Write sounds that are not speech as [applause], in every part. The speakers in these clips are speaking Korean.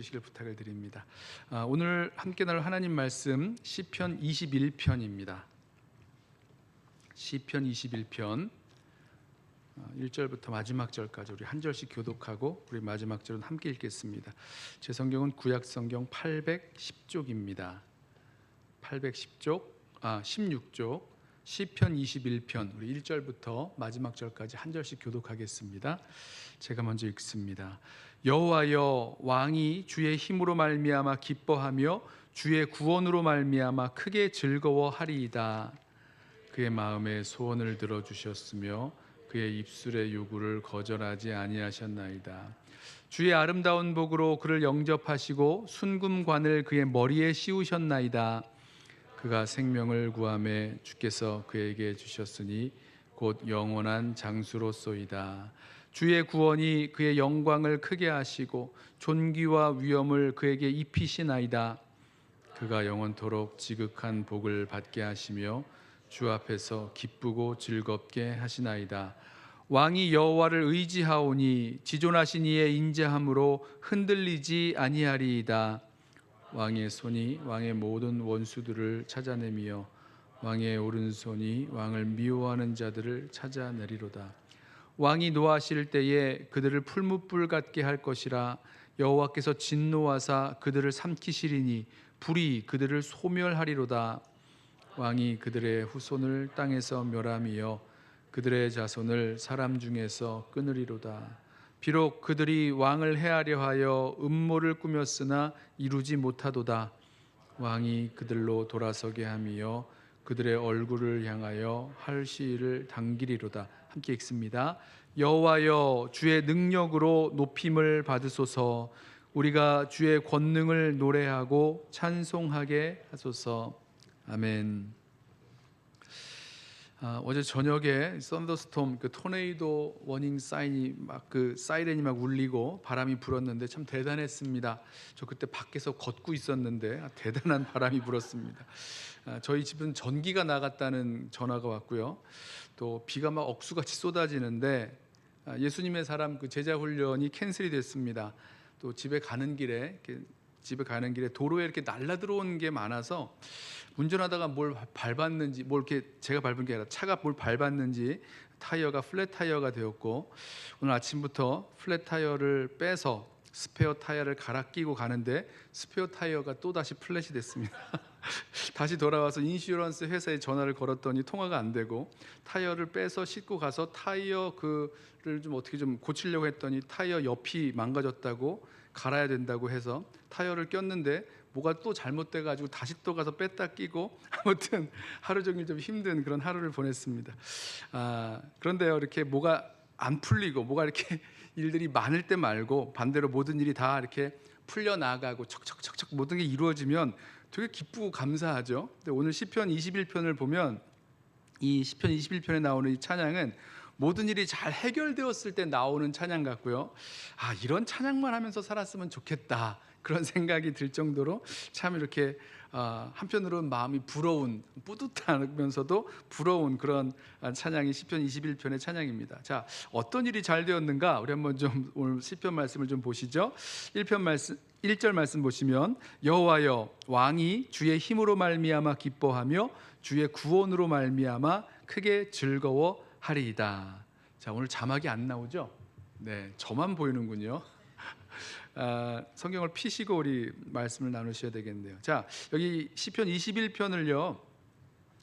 주시길 부탁을 드립니다. 아, 오늘 함께 나눌 하나님 말씀 시편 21편입니다. 시편 21편 1절부터 마지막 절까지 우리 한 절씩 교독하고 우리 마지막 절은 함께 읽겠습니다. 제 성경은 구약 성경 810쪽입니다. 810쪽 아 16쪽 시편 21편 우리 1절부터 마지막 절까지 한 절씩 교독하겠습니다. 제가 먼저 읽습니다. 여호와여 왕이 주의 힘으로 말미암아 기뻐하며 주의 구원으로 말미암아 크게 즐거워하리이다. 그의 마음에 소원을 들어 주셨으며 그의 입술의 요구를 거절하지 아니하셨나이다. 주의 아름다운 복으로 그를 영접하시고 순금관을 그의 머리에 씌우셨나이다. 그가 생명을 구함에 주께서 그에게 주셨으니 곧 영원한 장수로소이다. 주의 구원이 그의 영광을 크게 하시고 존귀와 위엄을 그에게 입히시나이다. 그가 영원토록 지극한 복을 받게 하시며 주 앞에서 기쁘고 즐겁게 하시나이다. 왕이 여호와를 의지하오니 지존하신 이의 인자함으로 흔들리지 아니하리이다. 왕의 손이 왕의 모든 원수들을 찾아내며 왕의 오른손이 왕을 미워하는 자들을 찾아내리로다. 왕이 노하실 때에 그들을 풀무불 같게 할 것이라 여호와께서 진노하사 그들을 삼키시리니 불이 그들을 소멸하리로다. 왕이 그들의 후손을 땅에서 멸하며 그들의 자손을 사람 중에서 끊으리로다. 비록 그들이 왕을 해하려 하여 음모를 꾸몄으나 이루지 못하도다. 왕이 그들로 돌아서게 하며 그들의 얼굴을 향하여 할 시를 당기리로다. 함께 읽습니다. 여호와여 주의 능력으로 높임을 받으소서. 우리가 주의 권능을 노래하고 찬송하게 하소서. 아멘. 아, 어제 저녁에 썬더스톰 그 토네이도 워닝 사인이 막 그 사이렌이 막 울리고 바람이 불었는데 참 대단했습니다. 저 그때 밖에서 걷고 있었는데 아, 대단한 바람이 불었습니다. 아, 저희 집은 전기가 나갔다는 전화가 왔고요. 또 비가 막 억수같이 쏟아지는데 아, 예수님의 사람 그 제자 훈련이 캔슬이 됐습니다. 또 집에 가는 길에 집에 가는 길에 도로에 이렇게 날라 들어온 게 많아서 운전하다가 뭘 밟았는지 뭘 이렇게 제가 밟은 게 아니라 차가 뭘 밟았는지 타이어가 플랫 타이어가 되었고 오늘 아침부터 플랫 타이어를 빼서 스페어 타이어를 갈아 끼고 가는데 스페어 타이어가 또 다시 플랫이 됐습니다. [laughs] 다시 돌아와서 인슈런스 회사에 전화를 걸었더니 통화가 안 되고 타이어를 빼서 싣고 가서 타이어 그를 좀 어떻게 좀 고치려고 했더니 타이어 옆이 망가졌다고 갈아야 된다고 해서 타이어를 꼈는데 뭐가 또 잘못돼 가지고 다시 또 가서 뺐다 끼고 [laughs] 아무튼 하루 종일 좀 힘든 그런 하루를 보냈습니다. 아, 그런데요 이렇게 뭐가 안 풀리고 뭐가 이렇게 [laughs] 일들이 많을 때 말고 반대로 모든 일이 다 이렇게 풀려 나가고 척척척척 모든 게 이루어지면 되게 기쁘고 감사하죠. 근데 오늘 시편 21편을 보면 이 시편 21편에 나오는 이 찬양은 모든 일이 잘 해결되었을 때 나오는 찬양 같고요. 아, 이런 찬양만 하면서 살았으면 좋겠다. 그런 생각이 들 정도로 참 이렇게 어, 한편으로는 마음이 부러운 뿌듯하면서도 부러운 그런 찬양이 시편 21편의 찬양입니다. 자, 어떤 일이 잘 되었는가? 우리 한번 좀 오늘 시편 말씀을 좀 보시죠. 1편 말씀 1절 말씀 보시면 여호와여 왕이 주의 힘으로 말미암아 기뻐하며 주의 구원으로 말미암아 크게 즐거워하리이다. 자, 오늘 자막이 안 나오죠? 네, 저만 보이는군요. 아, 성경을 피시고 우리 말씀을 나누셔야 되겠네요. 자, 여기 시편 21편을요.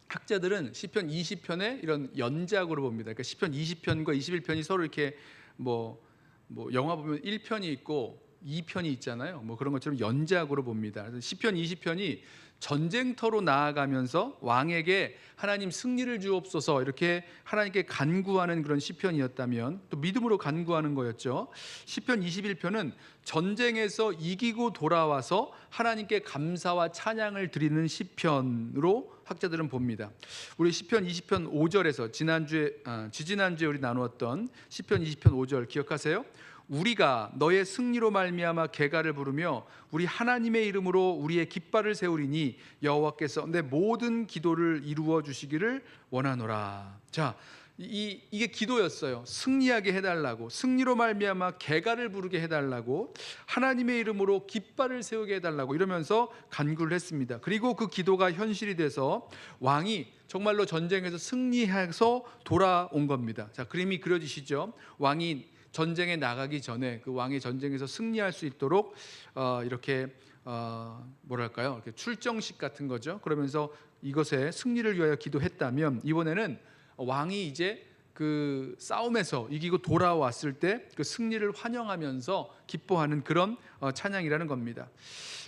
학자들은 시편 20편에 이런 연작으로 봅니다. 그러니까 시편 20편과 21편이 서로 이렇게 뭐, 뭐 영화 보면 1편이 있고 2편이 있잖아요. 뭐 그런 것처럼 연작으로 봅니다. 그래서 시편 20편이 전쟁터로 나아가면서 왕에게 하나님 승리를 주옵소서 이렇게 하나님께 간구하는 그런 시편이었다면 또 믿음으로 간구하는 거였죠. 시편 21편은 전쟁에서 이기고 돌아와서 하나님께 감사와 찬양을 드리는 시편으로 학자들은 봅니다. 우리 시편 20편 5절에서 지난주에 아, 지지난주에 우리 나누었던 시편 20편 5절 기억하세요? 우리가 너의 승리로 말미암아 개가를 부르며 우리 하나님의 이름으로 우리의 깃발을 세우리니 여호와께서 내 모든 기도를 이루어 주시기를 원하노라. 자, 이 이게 기도였어요. 승리하게 해달라고 승리로 말미암아 개가를 부르게 해달라고 하나님의 이름으로 깃발을 세우게 해달라고 이러면서 간구를 했습니다. 그리고 그 기도가 현실이 돼서 왕이 정말로 전쟁에서 승리해서 돌아온 겁니다. 자 그림이 그려지시죠? 왕이 전쟁에 나가기 전에 그 왕이 전쟁에서 승리할 수 있도록 어, 이렇게 어, 뭐랄까요? 이렇게 출정식 같은 거죠. 그러면서 이것에 승리를 위하여 기도했다면 이번에는 왕이 이제 그 싸움에서 이기고 돌아왔을 때 그 승리를 환영하면서 기뻐하는 그런 어, 찬양이라는 겁니다.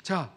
자,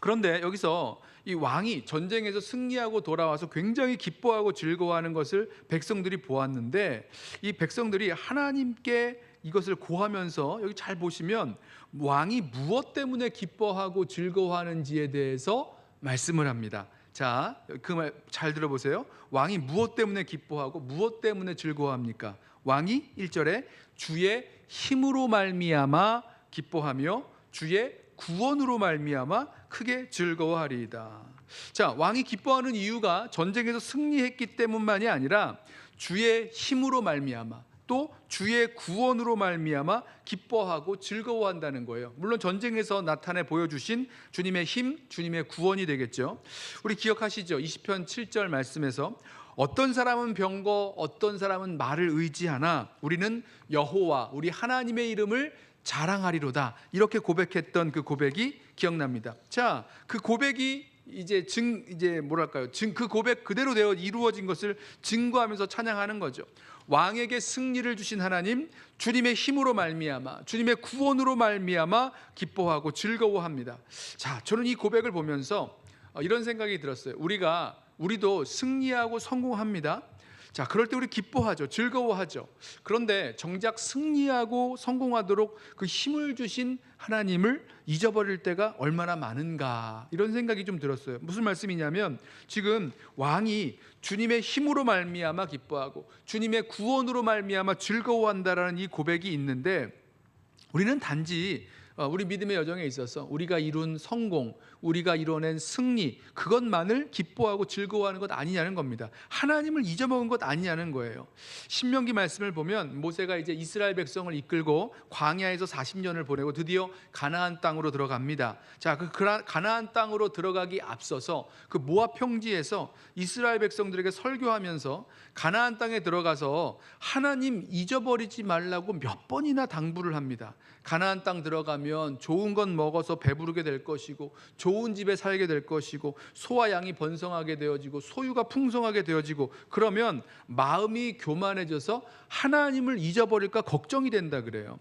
그런데 여기서 이 왕이 전쟁에서 승리하고 돌아와서 굉장히 기뻐하고 즐거워하는 것을 백성들이 보았는데 이 백성들이 하나님께 이것을 고하면서 여기 잘 보시면 왕이 무엇 때문에 기뻐하고 즐거워하는지에 대해서 말씀을 합니다. 자, 그 말 잘 들어보세요. 왕이 무엇 때문에 기뻐하고 무엇 때문에 즐거워합니까? 왕이 1절에 주의 힘으로 말미암아 기뻐하며 주의 구원으로 말미암아 크게 즐거워하리이다. 자, 왕이 기뻐하는 이유가 전쟁에서 승리했기 때문만이 아니라 주의 힘으로 말미암아 또 주의 구원으로 말미암아 기뻐하고 즐거워한다는 거예요. 물론 전쟁에서 나타내 보여주신 주님의 힘, 주님의 구원이 되겠죠. 우리 기억하시죠? 20편 7절 말씀에서 어떤 사람은 병거, 어떤 사람은 말을 의지하나 우리는 여호와 우리 하나님의 이름을 자랑하리로다. 이렇게 고백했던 그 고백이 기억납니다. 자, 그 고백이 이제 증 이제 뭐랄까요? 증 그 고백 그대로 되어 이루어진 것을 증거하면서 찬양하는 거죠. 왕에게 승리를 주신 하나님, 주님의 힘으로 말미암아, 주님의 구원으로 말미암아 기뻐하고 즐거워합니다. 자, 저는 이 고백을 보면서 어, 이런 생각이 들었어요. 우리가 우리도 승리하고 성공합니다. 자, 그럴 때 우리 기뻐하죠. 즐거워하죠. 그런데 정작 승리하고 성공하도록 그 힘을 주신 하나님을 잊어버릴 때가 얼마나 많은가 이런 생각이 좀 들었어요. 무슨 말씀이냐면 지금 왕이 주님의 힘으로 말미암아 기뻐하고 주님의 구원으로 말미암아 즐거워한다라는 이 고백이 있는데 우리는 단지 어, 우리 믿음의 여정에 있어서 우리가 이룬 성공, 우리가 이뤄낸 승리 그것만을 기뻐하고 즐거워하는 것 아니냐는 겁니다. 하나님을 잊어먹은 것 아니냐는 거예요. 신명기 말씀을 보면 모세가 이제 이스라엘 백성을 이끌고 광야에서 40년을 보내고 드디어 가나안 땅으로 들어갑니다. 자, 그 가나안 땅으로 들어가기 앞서서 그 모압 평지에서 이스라엘 백성들에게 설교하면서 가나안 땅에 들어가서 하나님 잊어버리지 말라고 몇 번이나 당부를 합니다. 가나안 땅 들어가면 좋은 건 먹어서 배부르게 될 것이고 좋은 집에 살게 될 것이고 소와 양이 번성하게 되어지고 소유가 풍성하게 되어지고 그러면 마음이 교만해져서 하나님을 잊어버릴까 걱정이 된다 그래요.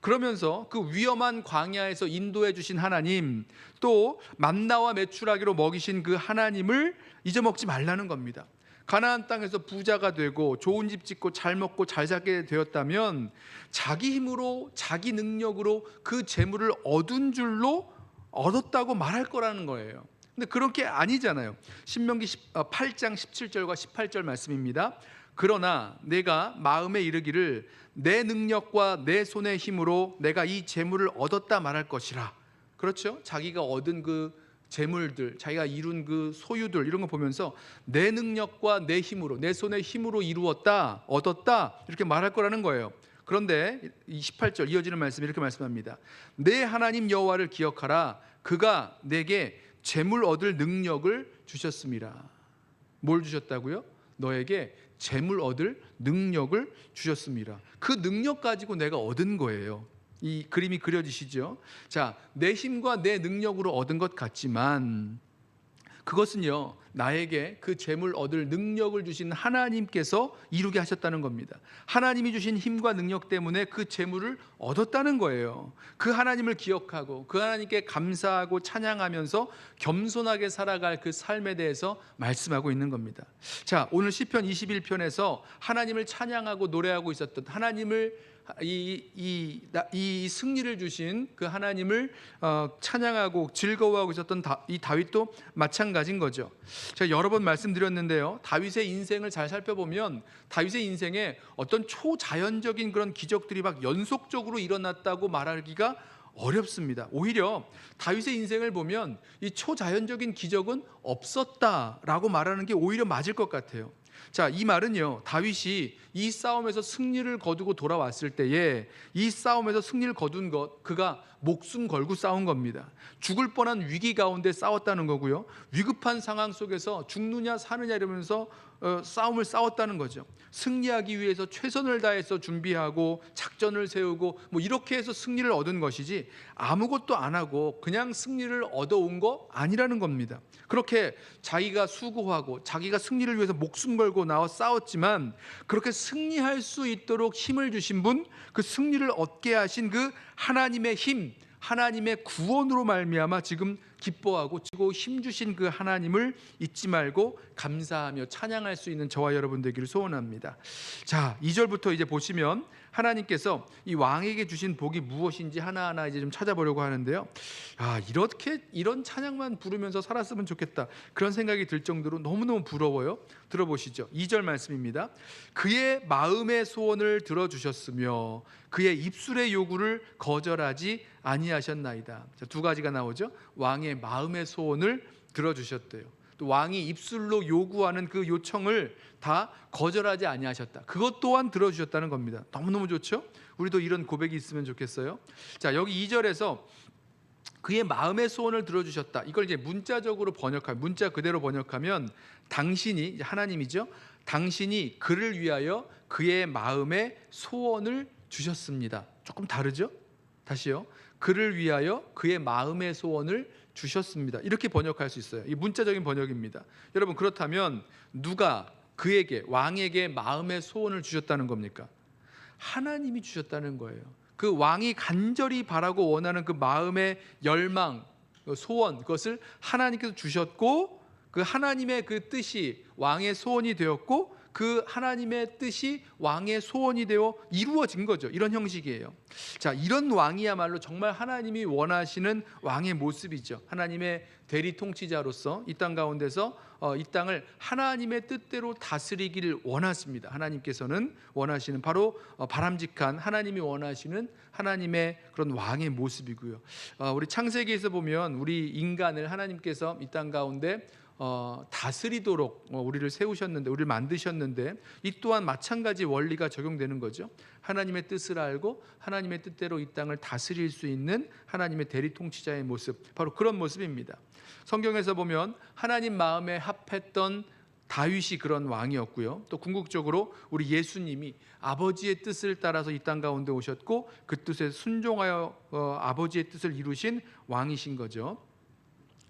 그러면서 그 위험한 광야에서 인도해 주신 하나님 또 만나와 메추라기로 먹이신 그 하나님을 잊어먹지 말라는 겁니다. 가나안 땅에서 부자가 되고 좋은 집 짓고 잘 먹고 잘 살게 되었다면 자기 힘으로 자기 능력으로 그 재물을 얻은 줄로 얻었다고 말할 거라는 거예요. 근데 그렇게 아니잖아요. 신명기 10, 어, 8장 17절과 18절 말씀입니다. 그러나 내가 마음에 이르기를 내 능력과 내 손의 힘으로 내가 이 재물을 얻었다 말할 것이라. 그렇죠? 자기가 얻은 그 재물들, 자기가 이룬 그 소유들 이런 거 보면서 내 능력과 내 힘으로, 내 손의 힘으로 이루었다, 얻었다 이렇게 말할 거라는 거예요. 그런데 이 18절 이어지는 말씀 이렇게 말씀합니다. 내 하나님 여호와를 기억하라. 그가 내게 재물 얻을 능력을 주셨습니다. 뭘 주셨다고요? 너에게 재물 얻을 능력을 주셨습니다. 그 능력 가지고 내가 얻은 거예요. 이 그림이 그려지시죠? 자, 내 힘과 내 능력으로 얻은 것 같지만 그것은요, 나에게 그 재물 얻을 능력을 주신 하나님께서 이루게 하셨다는 겁니다. 하나님이 주신 힘과 능력 때문에 그 재물을 얻었다는 거예요. 그 하나님을 기억하고 그 하나님께 감사하고 찬양하면서 겸손하게 살아갈 그 삶에 대해서 말씀하고 있는 겁니다. 자, 오늘 시편 21편에서 하나님을 찬양하고 노래하고 있었던 하나님을 이, 이, 나- 이 승리를 주신 그 하나님을 어, 찬양하고 즐거워하고 있었던 다, 이 다윗도 마찬가지인 거죠. 제가 여러 번 말씀드렸는데요. 다윗의 인생을 잘 살펴보면 다윗의 인생에 어떤 초자연적인 그런 기적들이 막 연속적으로 일어났다고 말하기가 어렵습니다. 오히려 다윗의 인생을 보면 이 초자연적인 기적은 없었다라고 말하는 게 오히려 맞을 것 같아요. 자, 이 말은요. 다윗이 이 싸움에서 승리를 거두고 돌아왔을 때에 이 싸움에서 승리를 거둔 것 그가 목숨 걸고 싸운 겁니다. 죽을 뻔한 위기 가운데 싸웠다는 거고요. 위급한 상황 속에서 죽느냐 사느냐 이러면서 어, 싸움을 싸웠다는 거죠. 승리하기 위해서 최선을 다해서 준비하고 작전을 세우고 뭐 이렇게 해서 승리를 얻은 것이지 아무것도 안 하고 그냥 승리를 얻어온 거 아니라는 겁니다. 그렇게 자기가 수고하고 자기가 승리를 위해서 목숨 걸고 나와 싸웠지만 그렇게 승리할 수 있도록 힘을 주신 분, 그 승리를 얻게 하신 그 하나님의 힘, 하나님의 구원으로 말미암아 지금 기뻐하고 지고 힘 주신 그 하나님을 잊지 말고 감사하며 찬양할 수 있는 저와 여러분 되기를 소원합니다. 자, 2절부터 이제 보시면 하나님께서 이 왕에게 주신 복이 무엇인지 하나하나 이제 좀 찾아보려고 하는데요. 아, 이렇게 이런 찬양만 부르면서 살았으면 좋겠다. 그런 생각이 들 정도로 너무너무 부러워요. 들어보시죠. 2절 말씀입니다. 그의 마음의 소원을 들어 주셨으며 그의 입술의 요구를 거절하지 아니하셨나이다. 자, 두 가지가 나오죠. 왕의 마음의 소원을 들어 주셨대요. 또 왕이 입술로 요구하는 그 요청을 다 거절하지 아니하셨다. 그것 또한 들어주셨다는 겁니다. 너무너무 좋죠? 우리도 이런 고백이 있으면 좋겠어요. 자, 여기 2절에서 그의 마음의 소원을 들어주셨다. 이걸 이제 문자적으로 번역하면 문자 그대로 번역하면 당신이 하나님이죠. 당신이 그를 위하여 그의 마음의 소원을 주셨습니다. 조금 다르죠? 다시요. 그를 위하여 그의 마음의 소원을 주셨습니다. 이렇게 번역할 수 있어요. 이 문자적인 번역입니다. 여러분 그렇다면 누가 그에게 왕에게 마음의 소원을 주셨다는 겁니까? 하나님이 주셨다는 거예요. 그 왕이 간절히 바라고 원하는 그 마음의 열망, 그 소원 그것을 하나님께서 주셨고 그 하나님의 그 뜻이 왕의 소원이 되었고 그 하나님의 뜻이 왕의 소원이 되어 이루어진 거죠. 이런 형식이에요. 자, 이런 왕이야말로 정말 하나님이 원하시는 왕의 모습이죠. 하나님의 대리 통치자로서 이 땅 가운데서 어, 이 땅을 하나님의 뜻대로 다스리기를 원하십니다. 하나님께서는 원하시는 바로 어, 바람직한 하나님이 원하시는 하나님의 그런 왕의 모습이고요. 어, 우리 창세기에서 보면 우리 인간을 하나님께서 이 땅 가운데 어, 다스리도록 어, 우리를 세우셨는데 우리를 만드셨는데 이 또한 마찬가지 원리가 적용되는 거죠. 하나님의 뜻을 알고 하나님의 뜻대로 이 땅을 다스릴 수 있는 하나님의 대리 통치자의 모습 바로 그런 모습입니다. 성경에서 보면 하나님 마음에 합했던 다윗이 그런 왕이었고요. 또 궁극적으로 우리 예수님이 아버지의 뜻을 따라서 이 땅 가운데 오셨고 그 뜻에 순종하여 어, 아버지의 뜻을 이루신 왕이신 거죠.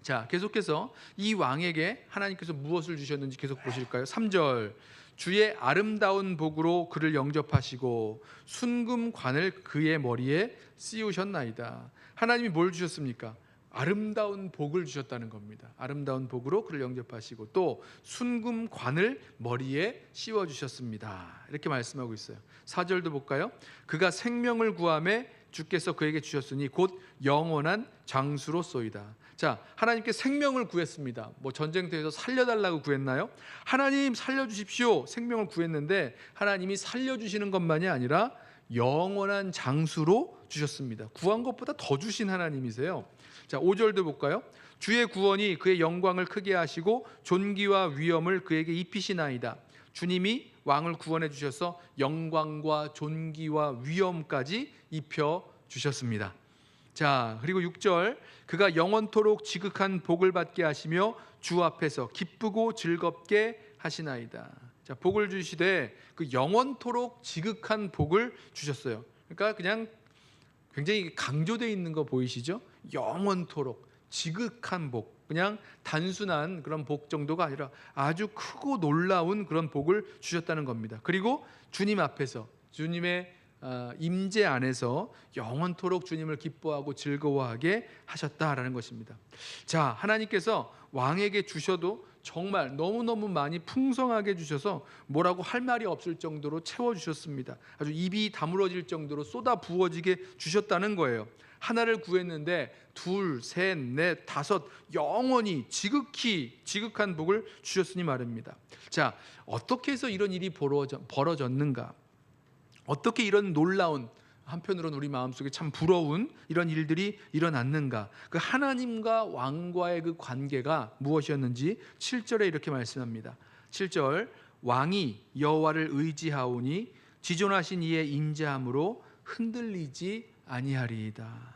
자, 계속해서 이 왕에게 하나님께서 무엇을 주셨는지 계속 보실까요? 3절. 주의 아름다운 복으로 그를 영접하시고 순금관을 그의 머리에 씌우셨나이다. 하나님이 뭘 주셨습니까? 아름다운 복을 주셨다는 겁니다. 아름다운 복으로 그를 영접하시고 또 순금관을 머리에 씌워 주셨습니다. 이렇게 말씀하고 있어요. 4절도 볼까요? 그가 생명을 구함에 주께서 그에게 주셨으니 곧 영원한 장수로소이다. 자, 하나님께 생명을 구했습니다. 뭐 전쟁터에서 살려달라고 구했나요? 하나님 살려주십시오. 생명을 구했는데 하나님이 살려주시는 것만이 아니라 영원한 장수로 주셨습니다. 구한 것보다 더 주신 하나님이세요. 자, 5절도 볼까요? 주의 구원이 그의 영광을 크게 하시고 존귀와 위엄을 그에게 입히시나이다. 주님이 왕을 구원해 주셔서 영광과 존귀와 위엄까지 입혀 주셨습니다. 자, 그리고 6절 그가 영원토록 지극한 복을 받게 하시며 주 앞에서 기쁘고 즐겁게 하시나이다. 자, 복을 주시되 그 영원토록 지극한 복을 주셨어요. 그러니까 그냥 굉장히 강조되어 있는 거 보이시죠? 영원토록 지극한 복. 그냥 단순한 그런 복 정도가 아니라 아주 크고 놀라운 그런 복을 주셨다는 겁니다. 그리고 주님 앞에서 주님의 어, 임재 안에서 영원토록 주님을 기뻐하고 즐거워하게 하셨다라는 것입니다. 자, 하나님께서 왕에게 주셔도 정말 너무너무 많이 풍성하게 주셔서 뭐라고 할 말이 없을 정도로 채워 주셨습니다. 아주 입이 다물어질 정도로 쏟아 부어지게 주셨다는 거예요. 하나를 구했는데 둘, 셋, 넷, 다섯 영원히 지극히 지극한 복을 주셨으니 말입니다. 자, 어떻게 해서 이런 일이 벌어졌는가? 어떻게 이런 놀라운 한편으로는 우리 마음속에 참 부러운 이런 일들이 일어났는가? 그 하나님과 왕과의 그 관계가 무엇이었는지 7절에 이렇게 말씀합니다. 7절 왕이 여호와를 의지하오니 지존하신 이의 인자함으로 흔들리지 아니하리이다.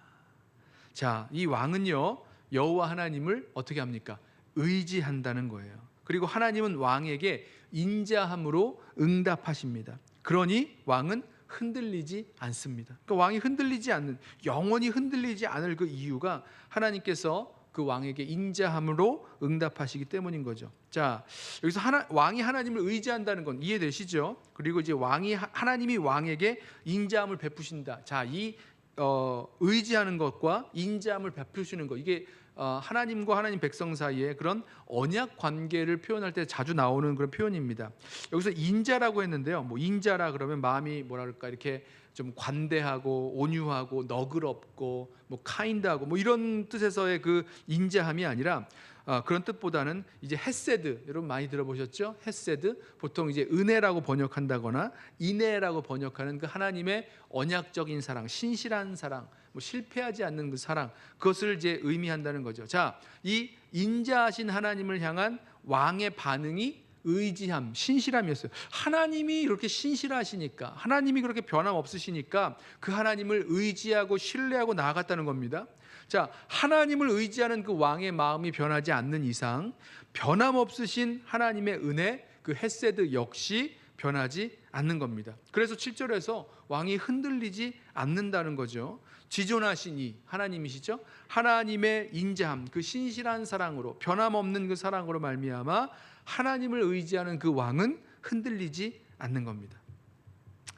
자, 이 왕은요 여호와 하나님을 어떻게 합니까? 의지한다는 거예요. 그리고 하나님은 왕에게 인자함으로 응답하십니다. 그러니 왕은 흔들리지 않습니다. 그러니까 왕이 흔들리지 않는 영원히 흔들리지 않을 그 이유가 하나님께서 그 왕에게 인자함으로 응답하시기 때문인 거죠. 자, 여기서 하나, 왕이 하나님을 의지한다는 건 이해되시죠? 그리고 이제 왕이 하- 하나님이 왕에게 인자함을 베푸신다. 자, 이 어, 의지하는 것과 인자함을 베푸시는 것 이게 어, 하나님과 하나님 백성 사이에 그런 언약 관계를 표현할 때 자주 나오는 그런 표현입니다. 여기서 인자라고 했는데요. 뭐 인자라 그러면 마음이 그럴까 이렇게 좀 관대하고 온유하고 너그럽고 뭐 카인드하고 뭐 이런 뜻에서의 그 인자함이 아니라 어, 그런 뜻보다는 이제 헤세드 여러분 많이 들어보셨죠? 헤세드 보통 이제 은혜라고 번역한다거나 인애라고 번역하는 그 하나님의 언약적인 사랑, 신실한 사랑, 뭐 실패하지 않는 그 사랑 그것을 이제 의미한다는 거죠. 자, 이 인자하신 하나님을 향한 왕의 반응이 의지함, 신실함이었어요. 하나님이 이렇게 신실하시니까, 하나님이 그렇게 변함 없으시니까 그 하나님을 의지하고 신뢰하고 나아갔다는 겁니다. 자, 하나님을 의지하는 그 왕의 마음이 변하지 않는 이상 변함 없으신 하나님의 은혜, 그 헤세드 역시 변하지 않는 겁니다. 그래서 7절에서 왕이 흔들리지 않는다는 거죠. 지존하시니 하나님이시죠. 하나님의 인자함, 그 신실한 사랑으로 변함없는 그 사랑으로 말미암아 하나님을 의지하는 그 왕은 흔들리지 않는 겁니다.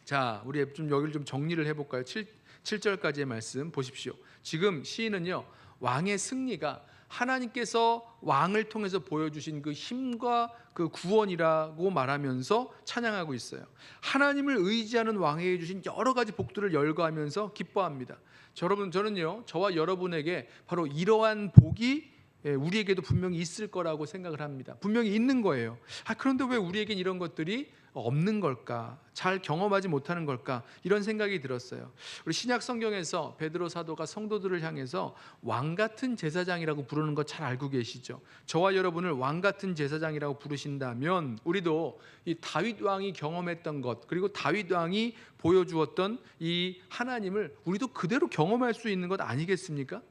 자, 우리 좀 여기를 좀 정리를 해 볼까요? 7, 7절까지의 말씀 보십시오. 지금 시인은요 왕의 승리가 하나님께서 왕을 통해서 보여주신 그 힘과 그 구원이라고 말하면서 찬양하고 있어요. 하나님을 의지하는 왕에게 주신 여러 가지 복들을 열거하면서 기뻐합니다. 저 여러분 저는요 저와 여러분에게 바로 이러한 복이 예, 우리에게도 분명히 있을 거라고 생각을 합니다. 분명히 있는 거예요. 아, 그런데 왜 우리에겐 이런 것들이 없는 걸까? 잘 경험하지 못하는 걸까? 이런 생각이 들었어요. 우리 신약 성경에서 베드로 사도가 성도들을 향해서 왕 같은 제사장이라고 부르는 거 잘 알고 계시죠? 저와 여러분을 왕 같은 제사장이라고 부르신다면 우리도 이 다윗 왕이 경험했던 것 그리고 다윗 왕이 보여주었던 이 하나님을 우리도 그대로 경험할 수 있는 것 아니겠습니까?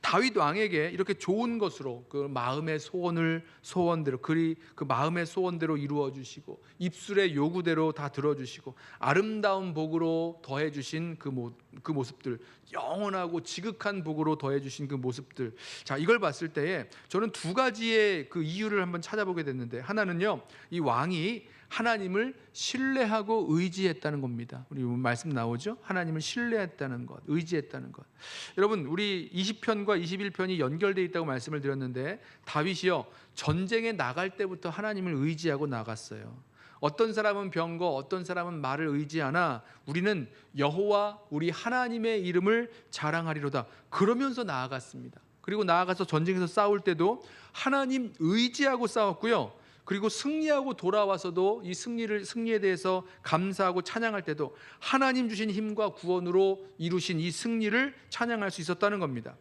다윗 왕에게 이렇게 좋은 것으로 그 마음의 소원을 소원대로 그리 그 마음의 소원대로 이루어 주시고 입술의 요구대로 다 들어 주시고 아름다운 복으로 더해 주신 그, 모, 그 모습들 영원하고 지극한 복으로 더해 주신 그 모습들. 자 이걸 봤을 때에 저는 두 가지의 그 이유를 한번 찾아보게 됐는데 하나는요 이 왕이 하나님을 신뢰하고 의지했다는 겁니다. 우리 말씀 나오죠? 하나님을 신뢰했다는 것, 의지했다는 것. 여러분, 우리 20편과 21편이 연결되어 있다고 말씀을 드렸는데 다윗이요 전쟁에 나갈 때부터 하나님을 의지하고 나갔어요. 어떤 사람은 병거, 어떤 사람은 말을 의지하나 우리는 여호와 우리 하나님의 이름을 자랑하리로다. 그러면서 나아갔습니다. 그리고 나아가서 전쟁에서 싸울 때도 하나님 의지하고 싸웠고요. 그리고 승리하고 돌아와서도 이 승리를 승리에 대해서 감사하고 찬양할 때도 하나님 주신 힘과 구원으로 이루신 이 승리를 찬양할 수 있었다는 겁니다.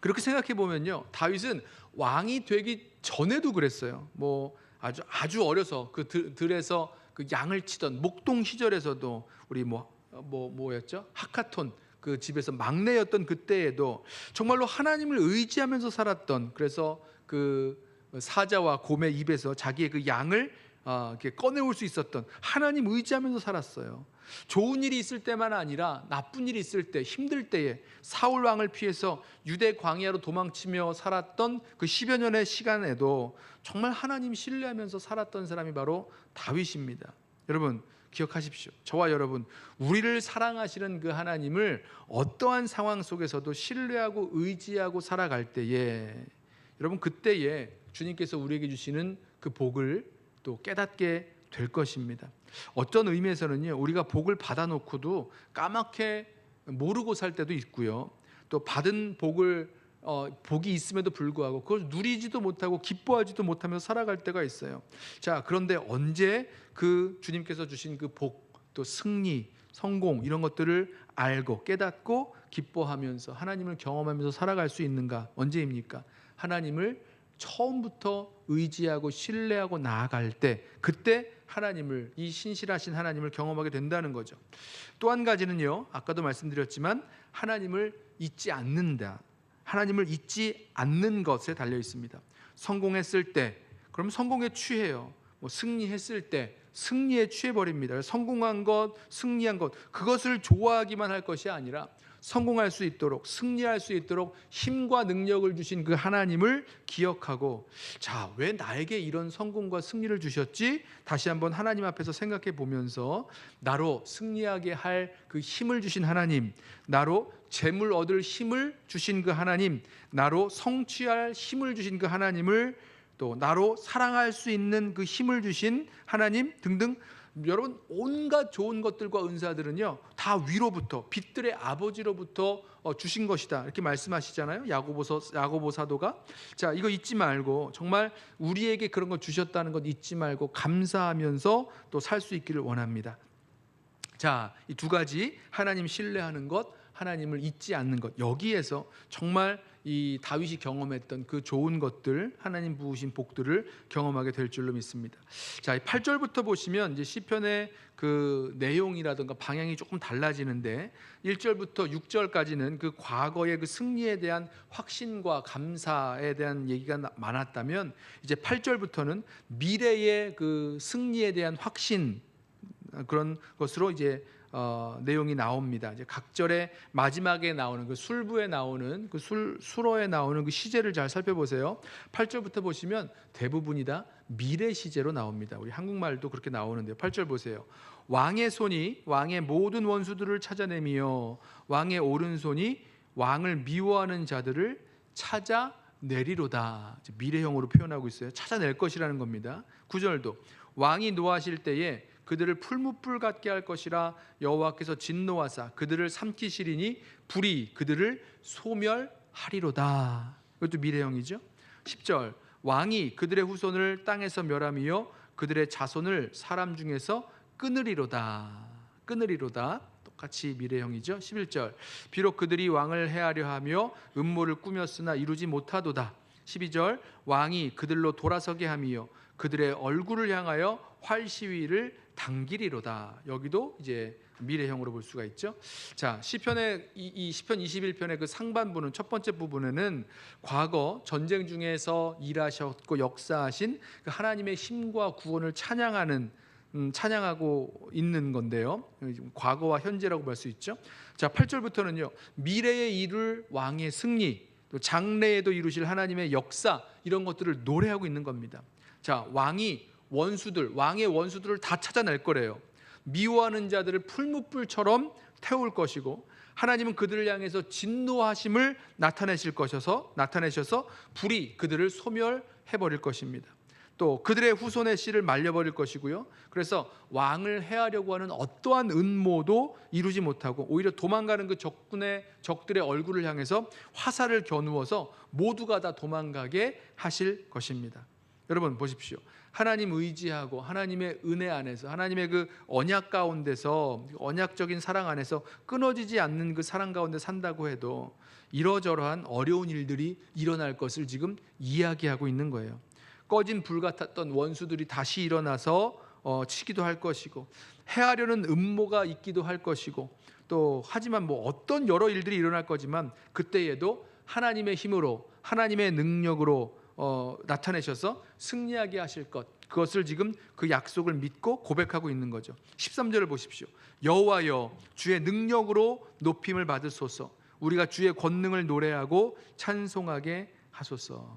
그렇게 생각해 보면요, 다윗은 왕이 되기 전에도 그랬어요. 뭐 아주 아주 어려서 그 들, 들에서 그 양을 치던 목동 시절에서도 우리 뭐 뭐 뭐였죠? 하카톤 그 집에서 막내였던 그때에도 정말로 하나님을 의지하면서 살았던 그래서 그 사자와 곰의 입에서 자기의 그 양을 어, 꺼내올 수 있었던 하나님 의지하면서 살았어요. 좋은 일이 있을 때만 아니라 나쁜 일이 있을 때 힘들 때에 사울 왕을 피해서 유대 광야로 도망치며 살았던 그 10여 년의 시간에도 정말 하나님 신뢰하면서 살았던 사람이 바로 다윗입니다. 여러분 기억하십시오. 저와 여러분 우리를 사랑하시는 그 하나님을 어떠한 상황 속에서도 신뢰하고 의지하고 살아갈 때에 여러분 그때에 주님께서 우리에게 주시는 그 복을 또 깨닫게 될 것입니다. 어떤 의미에서는요, 우리가 복을 받아놓고도 까맣게 모르고 살 때도 있고요. 또 받은 복을 어, 복이 있음에도 불구하고 그걸 누리지도 못하고 기뻐하지도 못하면서 살아갈 때가 있어요. 자, 그런데 언제 그 주님께서 주신 그 복, 또 승리, 성공 이런 것들을 알고 깨닫고 기뻐하면서 하나님을 경험하면서 살아갈 수 있는가? 언제입니까? 하나님을 처음부터 의지하고 신뢰하고 나아갈 때 그때 하나님을 이 신실하신 하나님을 경험하게 된다는 거죠. 또 한 가지는요. 아까도 말씀드렸지만 하나님을 잊지 않는다. 하나님을 잊지 않는 것에 달려 있습니다. 성공했을 때 그럼 성공에 취해요. 뭐 승리했을 때 승리에 취해 버립니다. 성공한 것, 승리한 것 그것을 좋아하기만 할 것이 아니라 성공할 수 있도록 승리할 수 있도록 힘과 능력을 주신 그 하나님을 기억하고 자, 왜 나에게 이런 성공과 승리를 주셨지? 다시 한번 하나님 앞에서 생각해 보면서 나로 승리하게 할 그 힘을 주신 하나님, 나로 재물 얻을 힘을 주신 그 하나님, 나로 성취할 힘을 주신 그 하나님을 또 나로 사랑할 수 있는 그 힘을 주신 하나님 등등 여러분 온갖 좋은 것들과 은사들은요 다 위로부터 빛들의 아버지로부터 어, 주신 것이다 이렇게 말씀하시잖아요 야고보서 야고보 사도가 자 이거 잊지 말고 정말 우리에게 그런 거 주셨다는 것 잊지 말고 감사하면서 또 살 수 있기를 원합니다. 자, 이 두 가지 하나님 신뢰하는 것, 하나님을 잊지 않는 것. 여기에서 정말 이 다윗이 경험했던 그 좋은 것들, 하나님 부으신 복들을 경험하게 될 줄로 믿습니다. 자, 8절부터 보시면 이제 시편의 그 내용이라든가 방향이 조금 달라지는데 1절부터 6절까지는 그 과거의 그 승리에 대한 확신과 감사에 대한 얘기가 나- 많았다면 이제 8절부터는 미래의 그 승리에 대한 확신 그런 것으로 이제 어, 내용이 나옵니다. 이제 각절의 마지막에 나오는 그 술부에 나오는 그 술 수로에 나오는 그 시제를 잘 살펴보세요. 8절부터 보시면 대부분이 다 미래 시제로 나옵니다. 우리 한국말도 그렇게 나오는데요. 8절 보세요. 왕의 손이 왕의 모든 원수들을 찾아내며 왕의 오른손이 왕을 미워하는 자들을 찾아 내리로다. 미래형으로 표현하고 있어요. 찾아낼 것이라는 겁니다. 9절도 왕이 노하실 때에 그들을 풀무불 같게 할 것이라 여호와께서 진노하사 그들을 삼키시리니 불이 그들을 소멸하리로다. 이것도 미래형이죠. 10절 왕이 그들의 후손을 땅에서 멸하며 그들의 자손을 사람 중에서 끊으리로다. 끊으리로다. 똑같이 미래형이죠. 11절 비록 그들이 왕을 해하려 하며 음모를 꾸몄으나 이루지 못하도다. 12절 왕이 그들로 돌아서게 하며 그들의 얼굴을 향하여 활시위를 당기리로다. 여기도 이제 미래형으로 볼 수가 있죠. 자, 시편의 이, 이 시편 21편의 그 상반부는 첫 번째 부분에는 과거 전쟁 중에서 일하셨고 역사하신 그 하나님의 힘과 구원을 찬양하는 음, 찬양하고 있는 건데요. 과거와 현재라고 볼 수 있죠. 자, 8절부터는요. 미래에 이룰 왕의 승리, 또 장래에도 이루실 하나님의 역사 이런 것들을 노래하고 있는 겁니다. 자, 왕이 원수들, 왕의 원수들을 다 찾아낼 거래요. 미워하는 자들을 풀무불처럼 태울 것이고 하나님은 그들을 향해서 진노하심을 나타내실 것이어서 나타내셔서 불이 그들을 소멸해 버릴 것입니다. 또 그들의 후손의 씨를 말려버릴 것이고요. 그래서 왕을 해하려고 하는 어떠한 음모도 이루지 못하고 오히려 도망가는 그 적군의 적들의 얼굴을 향해서 화살을 겨누어서 모두가 다 도망가게 하실 것입니다. 여러분 보십시오. 하나님 의지하고 하나님의 은혜 안에서 하나님의 그 언약 가운데서 언약적인 사랑 안에서 끊어지지 않는 그 사랑 가운데 산다고 해도 이러저러한 어려운 일들이 일어날 것을 지금 이야기하고 있는 거예요. 꺼진 불 같았던 원수들이 다시 일어나서 어, 치기도 할 것이고 해하려는 음모가 있기도 할 것이고 또 하지만 뭐 어떤 여러 일들이 일어날 거지만 그때에도 하나님의 힘으로 하나님의 능력으로 어, 나타내셔서 승리하게 하실 것 그것을 지금 그 약속을 믿고 고백하고 있는 거죠. 13절을 보십시오. 여호와여 주의 능력으로 높임을 받으소서. 우리가 주의 권능을 노래하고 찬송하게 하소서.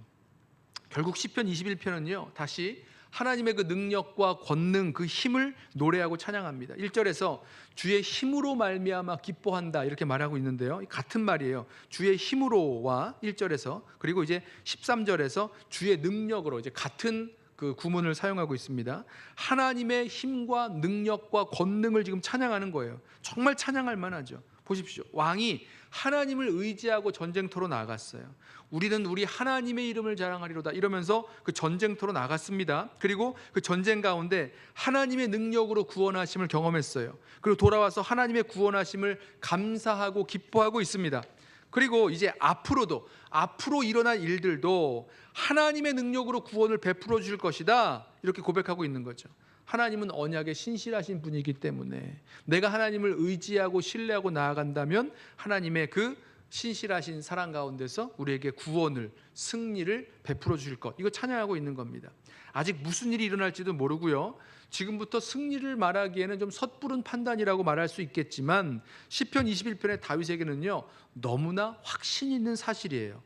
결국 시편 21편은요. 다시 하나님의 그 능력과 권능 그 힘을 노래하고 찬양합니다. 1절에서 주의 힘으로 말미암아 기뻐한다 이렇게 말하고 있는데요. 같은 말이에요. 주의 힘으로와 1절에서 그리고 이제 13절에서 주의 능력으로 이제 같은 그 구문을 사용하고 있습니다. 하나님의 힘과 능력과 권능을 지금 찬양하는 거예요. 정말 찬양할 만하죠. 보십시오. 왕이 하나님을 의지하고 전쟁터로 나갔어요. 우리는 우리 하나님의 이름을 자랑하리로다 이러면서 그 전쟁터로 나갔습니다. 그리고 그 전쟁 가운데 하나님의 능력으로 구원하심을 경험했어요. 그리고 돌아와서 하나님의 구원하심을 감사하고 기뻐하고 있습니다. 그리고 이제 앞으로도 앞으로 일어날 일들도 하나님의 능력으로 구원을 베풀어 주실 것이다. 이렇게 고백하고 있는 거죠. 하나님은 언약에 신실하신 분이기 때문에 내가 하나님을 의지하고 신뢰하고 나아간다면 하나님의 그 신실하신 사랑 가운데서 우리에게 구원을 승리를 베풀어 주실 것. 이거 찬양하고 있는 겁니다. 아직 무슨 일이 일어날지도 모르고요. 지금부터 승리를 말하기에는 좀 섣부른 판단이라고 말할 수 있겠지만 시편 21편의 다윗에게는요. 너무나 확신 있는 사실이에요.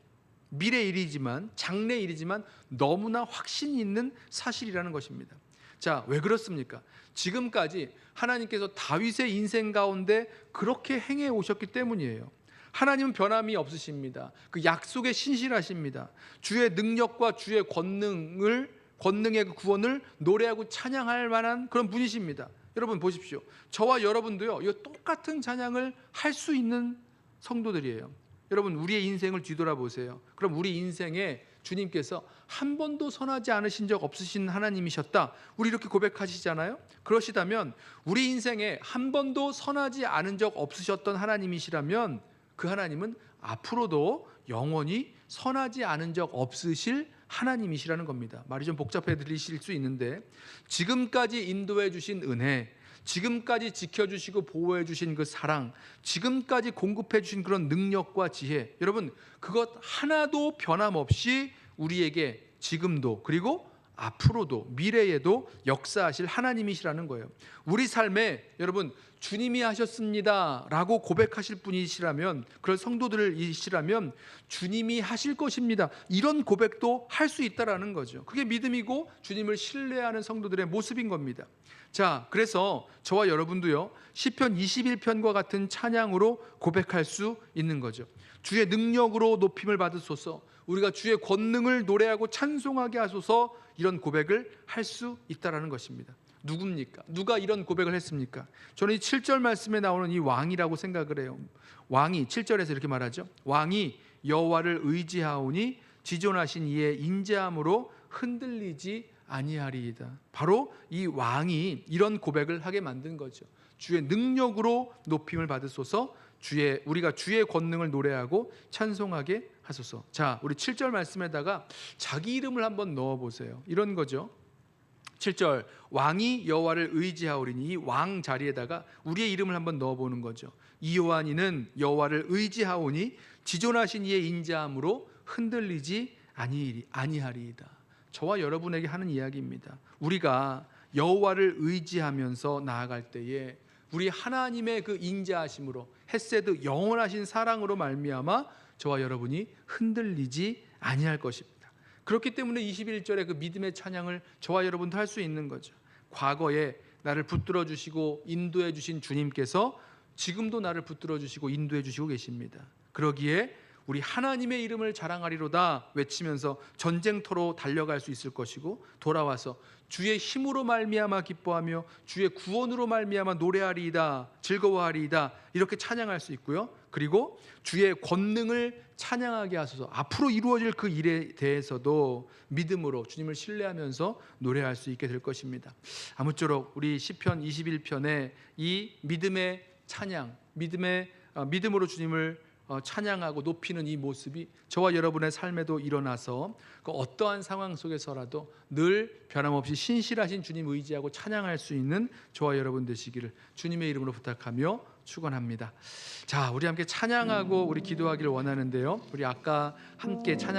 미래 일이지만 장래 일이지만 너무나 확신 있는 사실이라는 것입니다. 자, 왜 그렇습니까? 지금까지 하나님께서 다윗의 인생 가운데 그렇게 행해 오셨기 때문이에요. 하나님은 변함이 없으십니다. 그 약속에 신실하십니다. 주의 능력과 주의 권능을 권능의 그 구원을 노래하고 찬양할 만한 그런 분이십니다. 여러분 보십시오. 저와 여러분도요. 이 똑같은 찬양을 할 수 있는 성도들이에요. 여러분 우리의 인생을 뒤돌아보세요. 그럼 우리 인생에 주님께서 한 번도 선하지 않으신 적 없으신 하나님이셨다. 우리 이렇게 고백하시잖아요. 그러시다면 우리 인생에 한 번도 선하지 않은 적 없으셨던 하나님이시라면 그 하나님은 앞으로도 영원히 선하지 않은 적 없으실 하나님이시라는 겁니다. 말이 좀 복잡해 들리실 수 있는데 지금까지 인도해 주신 은혜, 지금까지 지켜주시고 보호해 주신 그 사랑, 지금까지 공급해 주신 그런 능력과 지혜, 여러분 그것 하나도 변함없이 우리에게 지금도 그리고 앞으로도 미래에도 역사하실 하나님이시라는 거예요. 우리 삶에 여러분 주님이 하셨습니다 라고 고백하실 분이시라면 그런 성도들이시라면 주님이 하실 것입니다. 이런 고백도 할 수 있다라는 거죠. 그게 믿음이고 주님을 신뢰하는 성도들의 모습인 겁니다. 자, 그래서 저와 여러분도요. 시편 21편과 같은 찬양으로 고백할 수 있는 거죠. 주의 능력으로 높임을 받으소서. 우리가 주의 권능을 노래하고 찬송하게 하소서 이런 고백을 할 수 있다라는 것입니다. 누굽니까? 누가 이런 고백을 했습니까? 저는 이 7절 말씀에 나오는 이 왕이라고 생각을 해요. 왕이 7절에서 이렇게 말하죠. 왕이 여호와를 의지하오니 지존하신 이의 인자함으로 흔들리지 아니하리이다. 바로 이 왕이 이런 고백을 하게 만든 거죠. 주의 능력으로 높임을 받으소서. 주의 우리가 주의 권능을 노래하고 찬송하게 하소서. 자, 우리 7절 말씀에다가 자기 이름을 한번 넣어 보세요. 이런 거죠. 7절 왕이 여호와를 의지하오리니 이 왕 자리에다가 우리의 이름을 한번 넣어 보는 거죠. 이요한이는 여호와를 의지하오니 지존하신 이의 인자함으로 흔들리지 아니 아니하리이다. 저와 여러분에게 하는 이야기입니다. 우리가 여호와를 의지하면서 나아갈 때에 우리 하나님의 그 인자하심으로 햇세드 영원하신 사랑으로 말미암아 저와 여러분이 흔들리지 아니할 것입니다. 그렇기 때문에 21절의 그 믿음의 찬양을 저와 여러분도 할 수 있는 거죠. 과거에 나를 붙들어 주시고 인도해 주신 주님께서 지금도 나를 붙들어 주시고 인도해 주시고 계십니다. 그러기에 우리 하나님의 이름을 자랑하리로다 외치면서 전쟁터로 달려갈 수 있을 것이고 돌아와서 주의 힘으로 말미암아 기뻐하며 주의 구원으로 말미암아 노래하리이다 즐거워하리이다 이렇게 찬양할 수 있고요. 그리고 주의 권능을 찬양하게 하소서 앞으로 이루어질 그 일에 대해서도 믿음으로 주님을 신뢰하면서 노래할 수 있게 될 것입니다. 아무쪼록 우리 시편 21편의 이 믿음의 찬양, 믿음의 어, 믿음으로 주님을 어, 찬양하고 높이는 이 모습이 저와 여러분의 삶에도 일어나서 그 어떠한 상황 속에서라도 늘 변함없이 신실하신 주님 의지하고 찬양할 수 있는 저와 여러분 되시기를 주님의 이름으로 부탁하며 축원합니다. 자, 우리 함께 찬양하고 우리 기도하기를 원하는데요. 우리 아까 함께 찬양